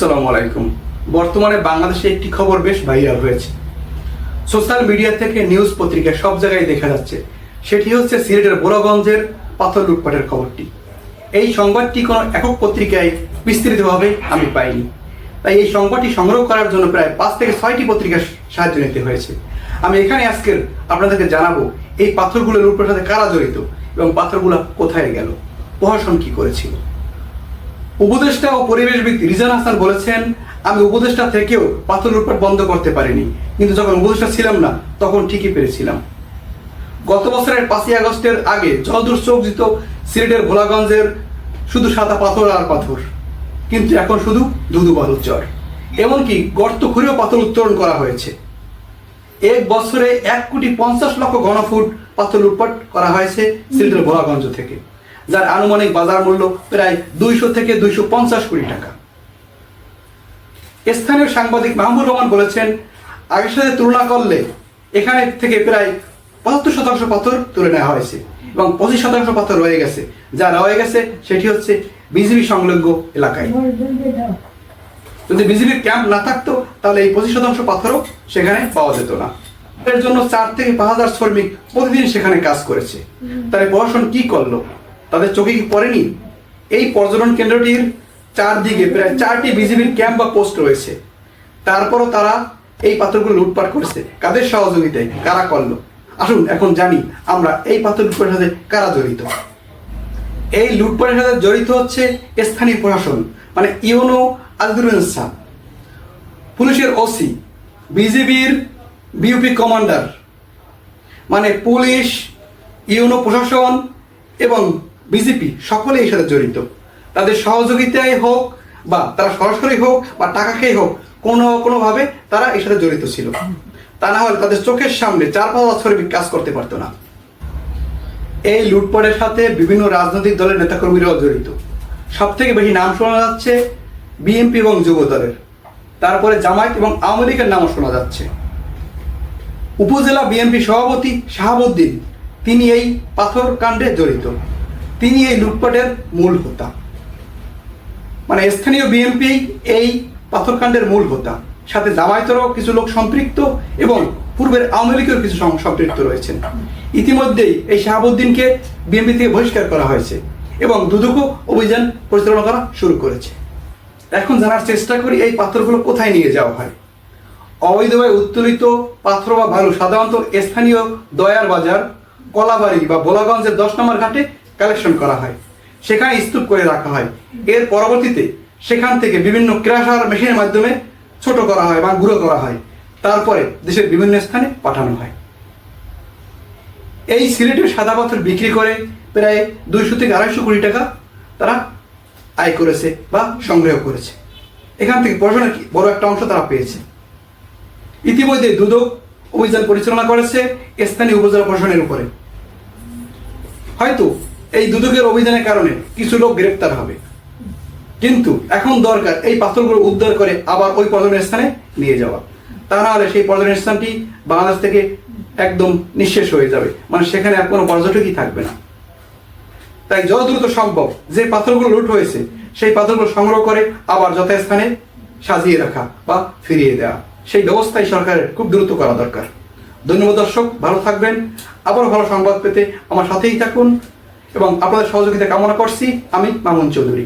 আসসালামু আলাইকুম। বর্তমানে বাংলাদেশে একটি খবর বেশ ভাইরাল হয়েছে। সোশ্যাল মিডিয়া থেকে নিউজ পত্রিকা সব জায়গায় দেখা যাচ্ছে। সেটি হচ্ছে সিলেটের বোরাগঞ্জের পাথর লুটপাটের খবরটি। এই সংবাদটি কোনো একক পত্রিকায় বিস্তৃতভাবে আমি পাইনি। তাই এই সংবাদটি সংগ্রহ করার জন্য প্রায় পাঁচ থেকে ছয়টি পত্রিকার সাহায্য নিতে হয়েছে। আমি এখানে আজকের আপনাদেরকে জানাব, এই পাথরগুলো লুটপাটের সাথে কারা জড়িত এবং পাথরগুলো কোথায় গেল? প্রশাসন কি করেছিল? উপদেষ্টা ও পরিবেশবিদ রিজান হাসান বলেছেন, আমি উপদেষ্টা থেকেও পাথর লুটপাট বন্ধ করতে পারিনি। কিন্তু যখন উপদেষ্টা ছিলাম না, তখন ঠিকই পেরেছিলাম। গত বছরের পাঁচই আগস্টের আগে জলদুর্যোগজিত সিলেটের ভোলাগঞ্জের শুধু সাদা পাথর আর পাথর, কিন্তু এখন শুধু দুদু বালুর জ্বর এমনকি গর্ত খুঁড়েও পাথর উত্তোলন করা হয়েছে। এক বছরে এক কোটি পঞ্চাশ লক্ষ ঘনফুট পাথর লুটপাট করা হয়েছে সিলেটের ভোলাগঞ্জ থেকে। যার আনুমানিক বাজার মূল্য প্রায় দুইশো থেকে দুইশো পঞ্চাশ কোটি টাকা। স্থানীয় সাংবাদিক মাহমুদ রহমান বলেছেন, আগের সাথে তুলনা করলে এখানে থেকে প্রায় পঁচাত্তর শতাংশ পাথর তুলে নেওয়া হয়েছে এবং পঁচিশ শতাংশ পাথর রয়ে গেছে। যা রয়ে গেছে, সেটি হচ্ছে বিজিবি সংলগ্ন এলাকায়। যদি বিজেপির ক্যাম্প না থাকতো, তাহলে এই পঁচিশ শতাংশ পাথরও সেখানে পাওয়া যেত না। এর জন্য চার থেকে পাঁচ হাজার শ্রমিক প্রতিদিন সেখানে কাজ করেছে। তাহলে প্রশাসন কি করল? তাদের চোখে কি পড়েনি? এই পর্যটন কেন্দ্রটির চারদিকে প্রায় চারটি বিজিবির ক্যাম্প বা পোস্ট রয়েছে। তারপরও তারা এই পাথরগুলো লুটপাট করেছে। কাদের সহযোগিতায়? কারা করল? আসুন, এখন জানি আমরা এই পাথর লুটপাটের সাথে কারা জড়িত। এই লুটপাটের সাথে জড়িত হচ্ছে স্থানীয় প্রশাসন মানে ইউনো আজদুর পুলিশের ওসি, বিজিবির বিউপি কমান্ডার মানে পুলিশ, ইউনো প্রশাসন এবং বিজেপি সকলে এর সাথে জড়িত। তাদের সহযোগিতায় হোক বা তারা সরাসরি হোক বা টাকা খেয়ে হোক, কোনো কোনোভাবে তারা এর সাথে জড়িত ছিল। তা না হলে তাদের চোখের সামনে চার পাঁচ বছর কাজ করতে পারতো না। এই লুটপাটের সাথে বিভিন্ন রাজনৈতিক দলের নেতাকর্মীরাও জড়িত। সব থেকে বেশি নাম শোনা যাচ্ছে বিএনপি এবং যুব দলের। তারপরে জামায়াত এবং আওয়ামী লীগের নামও শোনা যাচ্ছে। উপজেলা বিএনপি সভাপতি শাহাবুদ্দিন, তিনি এই পাথর কাণ্ডে জড়িত। তিনি এই লুটপাটের মূল হোতা। মানে স্থানীয় বিএনপি এই পাথরকাণ্ডের মূল হোতা। সাথে জামায়াতেরও কিছু লোক সম্পৃক্ত এবং পূর্বের আওয়ামী লীগের কিছু সম- সম্পৃক্ত রয়েছেন। ইতিমধ্যেই এই শাহাবুদ্দিনকে বিএনপি থেকে বহিষ্কার করা হয়েছে এবং দুদকও অভিযান পরিচালনা করা শুরু করেছে। এখন জানার চেষ্টা করি এই পাথরগুলো কোথায় নিয়ে যাওয়া হয়। অবৈধভাবে উত্তোলিত পাথর বা বালু সাধারণত স্থানীয় দয়ার বাজার, কলাবাড়ি বা বোলাগঞ্জের দশ নম্বর ঘাটে কালেকশন করা হয়। সেখানে স্তূপ করে রাখা হয়। এর পরবর্তীতে সেখান থেকে বিভিন্ন ক্রাশার মেশিনের মাধ্যমে ছোট করা হয় বা গুঁড়ো করা হয়। তারপরে দেশের বিভিন্ন স্থানে পাঠানো হয়। এই সিলেটের সাদা পাথর বিক্রি করে প্রায় দুইশো থেকে আড়াইশো কোটি টাকা তারা আয় করেছে বা সংগ্রহ করেছে। এখান থেকে প্রশাসনের কি? বড় একটা অংশ তারা পেয়েছে। ইতিমধ্যে দুদক অভিযান পরিচালনা করেছে স্থানীয় উপজেলা প্রশাসনের উপরে। হয়তো এই দুদকের অভিযানের কারণে কিছু লোক গ্রেপ্তার হবে। কিন্তু এখন দরকার এই পাথরগুলো উদ্ধার করে আবার ওই পর্যটন স্থানে নিয়ে যাওয়া। তা না হলে সেই পর্যটন স্থানটি বাংলাদেশ থেকে একদম নিঃশেষ হয়ে যাবে। মানে সেখানে আর কোনো পর্যটকই থাকবে না। তাই যত দ্রুত সম্ভব যে পাথরগুলো লুট হয়েছে, সেই পাথরগুলো সংগ্রহ করে আবার যথাস্থানে সাজিয়ে রাখা বা ফিরিয়ে দেওয়া সেই ব্যবস্থাই সরকারের খুব দ্রুত করা দরকার। ধন্যবাদ দর্শক, ভালো থাকবেন। আবার ভালো সংবাদ পেতে আমার সাথেই থাকুন। এবং আপনাদের সহযোগিতা কামনা করছি আমি মামুন চৌধুরী।